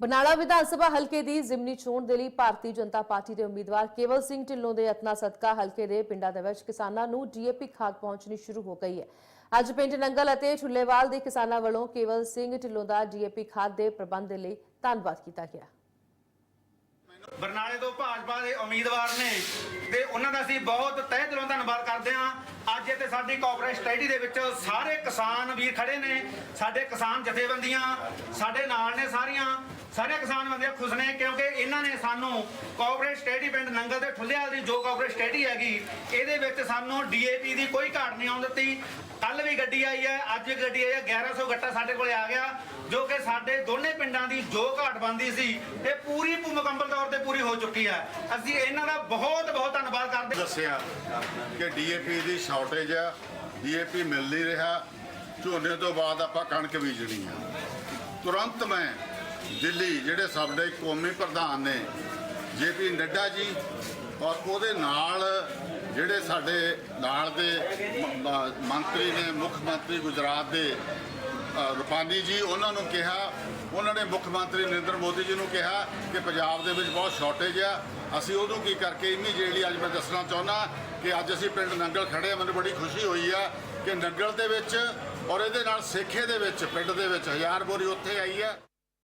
ਬਨਾਲਾ ਵਿਧਾਨ ਸਭਾ ਹਲਕੇ ਦੀ ਜ਼ਿਮਨੀ ਚੋਣ ਦੇ ਲਈ ਭਾਰਤੀ ਜਨਤਾ ਪਾਰਟੀ ਦੇ ਉਮੀਦਵਾਰ ਕੇਵਲ ਸਿੰਘ ਢਿੱਲੋਂ ਦੇ ਯਤਨਾਂ ਸਦਕਾ ਹਲਕੇ ਦੇ ਪਿੰਡਾਂ ਦੇ ਵਿੱਚ ਕਿਸਾਨਾਂ ਨੂੰ ਡੀਏਪੀ ਖਾਦ ਪਹੁੰਚਣੀ ਸ਼ੁਰੂ ਹੋ ਗਈ ਹੈ। ਅੱਜ ਪਿੰਡ ਨੰਗਲ ਅਤੇ ਛੁੱਲੇਵਾਲ ਦੇ ਕਿਸਾਨਾਂ ਵੱਲੋਂ ਕੇਵਲ ਸਿੰਘ ਢਿੱਲੋਂ ਦਾ ਡੀਏਪੀ ਖਾਦ ਦੇ ਪ੍ਰਬੰਧ ਦੇ ਲਈ ਧੰਨਵਾਦ ਕੀਤਾ ਗਿਆ। ਬਰਨਾਲੇ ਭਾਜਪਾ ਦੇ ਉਮੀਦਵਾਰ ਨੇ ਤੇ ਉਹਨਾਂ ਦਾ ਅਸੀਂ ਬਹੁਤ ਤਹਿ ਦਿਲੋਂ ਧੰਨਵਾਦ ਕਰਦੇ ਹਾਂ। ਅੱਜ ਇੱਥੇ ਸਾਡੀ ਕੋਆਪਰੇਟ ਸਟੇਡੀ ਦੇ ਵਿੱਚ ਸਾਰੇ ਕਿਸਾਨ ਵੀਰ ਖੜੇ ਨੇ, ਸਾਡੇ ਕਿਸਾਨ ਜਥੇਬੰਦੀਆਂ, ਸਾਡੇ ਨਾਲ ਨੇ ਸਾਰੀਆਂ। ਸਾਰੇ ਕਿਸਾਨ ਬੰਦੇ ਖੁਸ਼ ਨੇ ਕਿਉਂਕਿ ਇਹਨਾਂ ਨੇ ਸਾਨੂੰ ਕੋਆਪਰੇਟ ਸਟੇਡੀ ਪਿੰਡ ਨੰਗਲ ਦੇ ਠੁੱਲੇਵਾਲ ਦੀ ਜੋ ਕੋਆਪਰੇਟ ਸਟੇਡੀ ਹੈਗੀ, ਇਹਦੇ ਸਾਨੂੰ ਡੀਏਪੀ ਦੀ ਕੋਈ ਘਾਟ ਨਹੀਂ ਆਉਣ ਦਿੱਤੀ। ਕੱਲ ਵੀ ਗੱਡੀ ਆਈ ਹੈ, ਅੱਜ ਵੀ ਗੱਡੀ ਆਈ ਹੈ 1100 ਗੱਟਾ ਸਾਡੇ ਕੋਲੇ ਆ ਗਿਆ, ਜੋ ਕਿ ਸਾਡੇ ਦੋਨੇ ਪਿੰਡਾਂ ਦੀ ਜੋ ਘਾਟ ਬੰਦੀ ਸੀ, ਇਹ ਪੂਰੀ ਮੁਕੰਮਲ ਤੌਰ ਤੇ ਪੂਰੀ ਹੋ ਚੁੱਕੀ ਹੈ। ਅਸੀਂ ਇਹਨਾਂ ਦਾ ਬਹੁਤ ਬਹੁਤ ਧੰਨਵਾਦ ਕਰਦੇ ਦੱਸਿਆ ਕਿ ਡੀਏਪੀ ਦੀ ਸ਼ਾਰਟੇਜ ਆ, ਡੀਏਪੀ ਮਿਲ ਨਹੀਂ ਰਿਹਾ, ਝੋਨੇ ਤੋਂ ਬਾਅਦ ਆਪਾਂ ਕਣਕ ਬੀਜਣੀ ਆ। ਤੁਰੰਤ ਮੈਂ ਦਿੱਲੀ, ਜਿਹੜੇ ਸਾਡੇ ਕੌਮੀ ਪ੍ਰਧਾਨ ਨੇ ਜੇਪੀ ਨੱਡਾ ਜੀ ਔਰ ਉਹਦੇ ਨਾਲ ਜਿਹੜੇ ਸਾਡੇ ਨਾਲ ਦੇ ਮੰਤਰੀ ਨੇ, ਮੁੱਖ ਮੰਤਰੀ ਗੁਜਰਾਤ ਦੇ ਰੁਪਾਨੀ ਜੀ, ਉਹਨਾਂ ਨੂੰ ਕਿਹਾ, ਉਹਨਾਂ ਨੇ ਮੁੱਖ ਮੰਤਰੀ ਨਰਿੰਦਰ ਮੋਦੀ ਜੀ ਨੂੰ ਕਿਹਾ ਕਿ ਪੰਜਾਬ ਦੇ ਵਿੱਚ ਬਹੁਤ ਸ਼ਾਰਟੇਜ ਆ। ਅਸੀਂ ਉਹਨੂੰ ਕੀ ਕਰਕੇ ਇਮੀਡੀਏਟਲੀ ਅੱਜ ਮੈਂ ਦੱਸਣਾ ਚਾਹੁੰਦਾ ਕਿ ਅੱਜ ਅਸੀਂ ਪਿੰਡ ਨੰਗਲ ਖੜੇ ਆ, ਮੈਨੂੰ ਬੜੀ ਖੁਸ਼ੀ ਹੋਈ ਆ ਕਿ ਨੰਗਲ ਦੇ ਵਿੱਚ ਔਰ ਇਹਦੇ ਨਾਲ ਸੇਖੇ ਦੇ ਵਿੱਚ, ਪਿੰਡ ਦੇ ਵਿੱਚ ਹਜ਼ਾਰ ਬੋਰੀ ਉੱਥੇ ਆਈ ਆ।